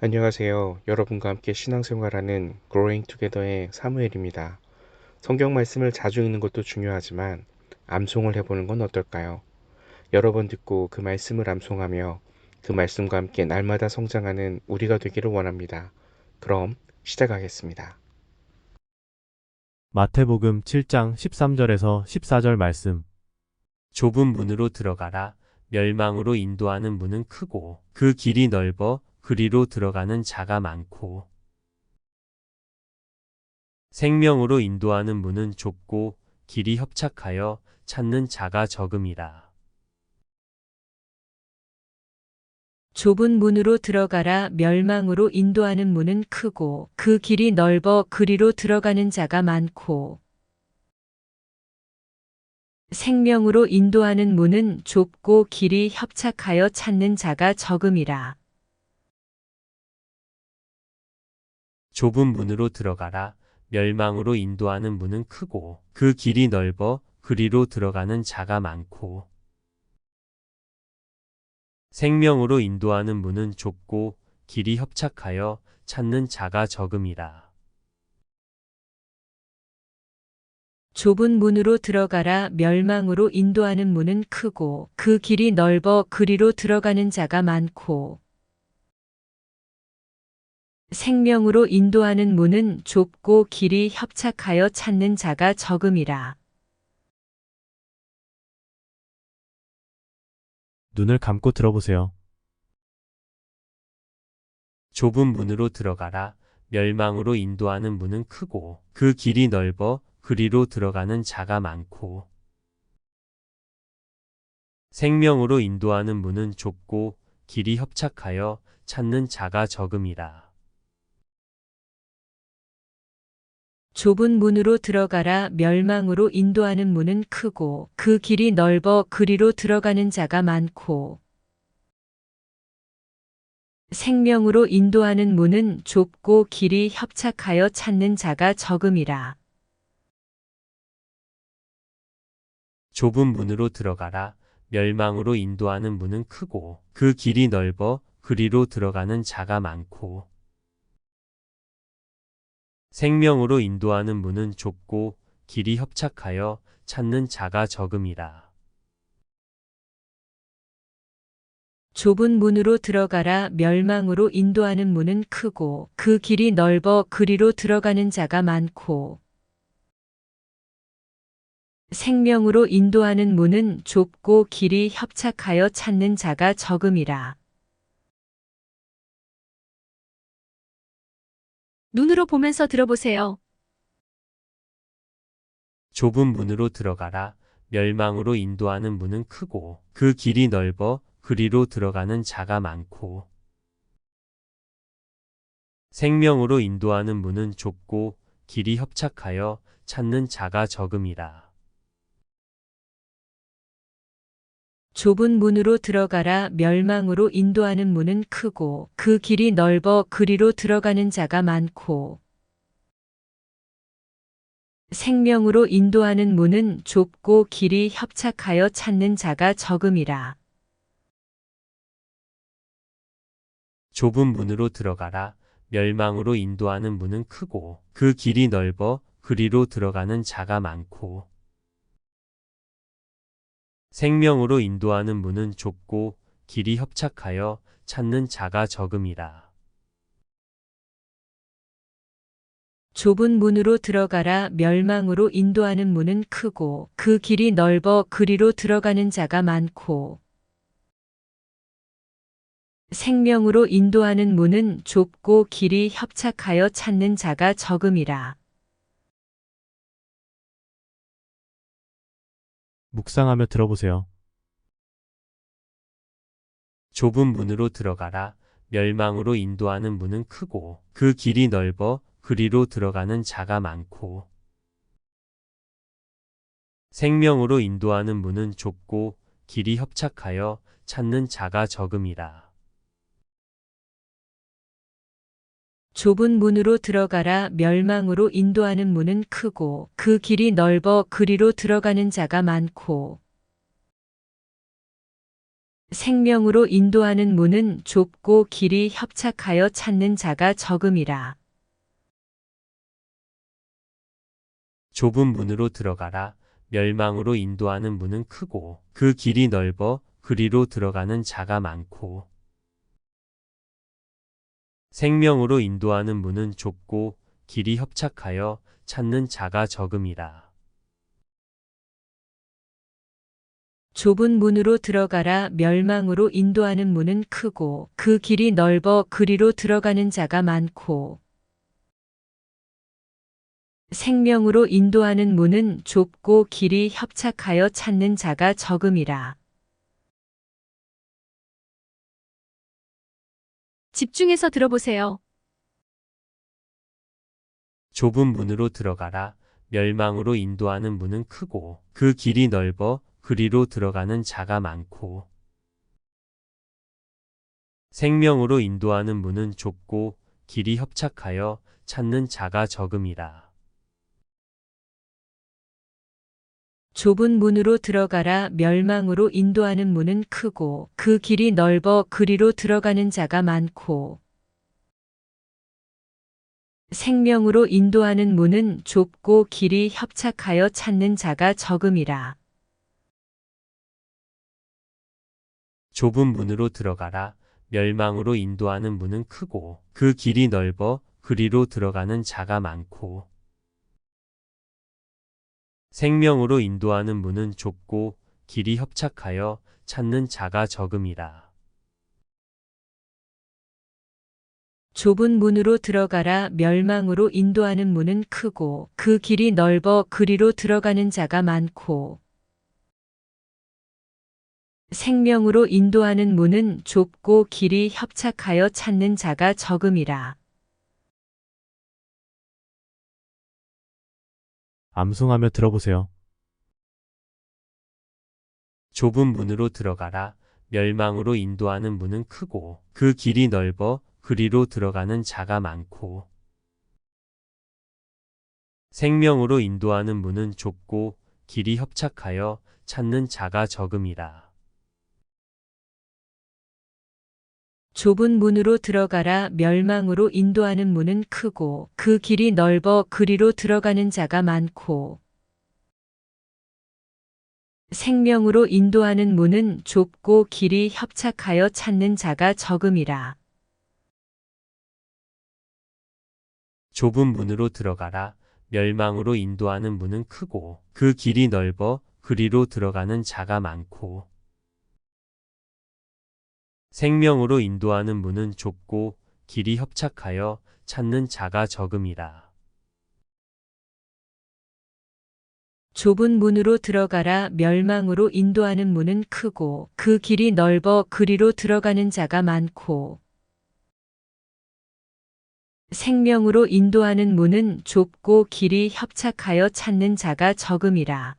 안녕하세요. 여러분과 함께 신앙생활하는 Growing Together의 사무엘입니다. 성경 말씀을 자주 읽는 것도 중요하지만 암송을 해보는 건 어떨까요? 여러 번 듣고 그 말씀을 암송하며 그 말씀과 함께 날마다 성장하는 우리가 되기를 원합니다. 그럼 시작하겠습니다. 마태복음 7장 13절에서 14절 말씀. 좁은 문으로 들어가라. 멸망으로 인도하는 문은 크고 그 길이 넓어 그리로 들어가는 자가 많고 생명으로 인도하는 문은 좁고 길이 협착하여 찾는 자가 적음이라. 좁은 문으로 들어가라 멸망으로 인도하는 문은 크고 그 길이 넓어 그리로 들어가는 자가 많고 생명으로 인도하는 문은 좁고 길이 협착하여 찾는 자가 적음이라. 좁은 문으로 들어가라. 멸망으로 인도하는 문은 크고 그 길이 넓어 그리로 들어가는 자가 많고 생명으로 인도하는 문은 좁고 길이 협착하여 찾는 자가 적음이라. 좁은 문으로 들어가라 멸망으로 인도하는 문은 크고 그 길이 넓어 그리로 들어가는 자가 많고 생명으로 인도하는 문은 좁고 길이 협착하여 찾는 자가 적음이라. 눈을 감고 들어보세요. 좁은 문으로 들어가라. 멸망으로 인도하는 문은 크고 그 길이 넓어 그리로 들어가는 자가 많고 생명으로 인도하는 문은 좁고 길이 협착하여 찾는 자가 적음이라. 좁은 문으로 들어가라 멸망으로 인도하는 문은 크고 그 길이 넓어 그리로 들어가는 자가 많고 생명으로 인도하는 문은 좁고 길이 협착하여 찾는 자가 적음이라. 좁은 문으로 들어가라. 멸망으로 인도하는 문은 크고 그 길이 넓어 그리로 들어가는 자가 많고 생명으로 인도하는 문은 좁고 길이 협착하여 찾는 자가 적음이라. 좁은 문으로 들어가라 멸망으로 인도하는 문은 크고 그 길이 넓어 그리로 들어가는 자가 많고 생명으로 인도하는 문은 좁고 길이 협착하여 찾는 자가 적음이라. 눈으로 보면서 들어보세요. 좁은 문으로 들어가라. 멸망으로 인도하는 문은 크고 그 길이 넓어 그리로 들어가는 자가 많고 생명으로 인도하는 문은 좁고 길이 협착하여 찾는 자가 적음이라. 좁은 문으로 들어가라 멸망으로 인도하는 문은 크고 그 길이 넓어 그리로 들어가는 자가 많고 생명으로 인도하는 문은 좁고 길이 협착하여 찾는 자가 적음이라. 좁은 문으로 들어가라. 멸망으로 인도하는 문은 크고 그 길이 넓어 그리로 들어가는 자가 많고 생명으로 인도하는 문은 좁고 길이 협착하여 찾는 자가 적음이라. 좁은 문으로 들어가라 멸망으로 인도하는 문은 크고 그 길이 넓어 그리로 들어가는 자가 많고 생명으로 인도하는 문은 좁고 길이 협착하여 찾는 자가 적음이라. 묵상하며 들어보세요. 좁은 문으로 들어가라. 멸망으로 인도하는 문은 크고 그 길이 넓어 그리로 들어가는 자가 많고 생명으로 인도하는 문은 좁고 길이 협착하여 찾는 자가 적음이라. 좁은 문으로 들어가라 멸망으로 인도하는 문은 크고 그 길이 넓어 그리로 들어가는 자가 많고 생명으로 인도하는 문은 좁고 길이 협착하여 찾는 자가 적음이라. 좁은 문으로 들어가라. 멸망으로 인도하는 문은 크고 그 길이 넓어 그리로 들어가는 자가 많고 생명으로 인도하는 문은 좁고 길이 협착하여 찾는 자가 적음이라. 좁은 문으로 들어가라 멸망으로 인도하는 문은 크고 그 길이 넓어 그리로 들어가는 자가 많고 생명으로 인도하는 문은 좁고 길이 협착하여 찾는 자가 적음이라. 집중해서 들어보세요. 좁은 문으로 들어가라. 멸망으로 인도하는 문은 크고 그 길이 넓어 그리로 들어가는 자가 많고 생명으로 인도하는 문은 좁고 길이 협착하여 찾는 자가 적음이라. 좁은 문으로 들어가라 멸망으로 인도하는 문은 크고 그 길이 넓어 그리로 들어가는 자가 많고 생명으로 인도하는 문은 좁고 길이 협착하여 찾는 자가 적음이라. 좁은 문으로 들어가라. 멸망으로 인도하는 문은 크고 그 길이 넓어 그리로 들어가는 자가 많고 생명으로 인도하는 문은 좁고 길이 협착하여 찾는 자가 적음이라. 좁은 문으로 들어가라 멸망으로 인도하는 문은 크고 그 길이 넓어 그리로 들어가는 자가 많고 생명으로 인도하는 문은 좁고 길이 협착하여 찾는 자가 적음이라. 암송하며 들어보세요. 좁은 문으로 들어가라. 멸망으로 인도하는 문은 크고 그 길이 넓어 그리로 들어가는 자가 많고 생명으로 인도하는 문은 좁고 길이 협착하여 찾는 자가 적음이라. 좁은 문으로 들어가라 멸망으로 인도하는 문은 크고 그 길이 넓어 그리로 들어가는 자가 많고 생명으로 인도하는 문은 좁고 길이 협착하여 찾는 자가 적음이라. 좁은 문으로 들어가라. 멸망으로 인도하는 문은 크고 그 길이 넓어 그리로 들어가는 자가 많고 생명으로 인도하는 문은 좁고 길이 협착하여 찾는 자가 적음이라. 좁은 문으로 들어가라 멸망으로 인도하는 문은 크고 그 길이 넓어 그리로 들어가는 자가 많고 생명으로 인도하는 문은 좁고 길이 협착하여 찾는 자가 적음이라.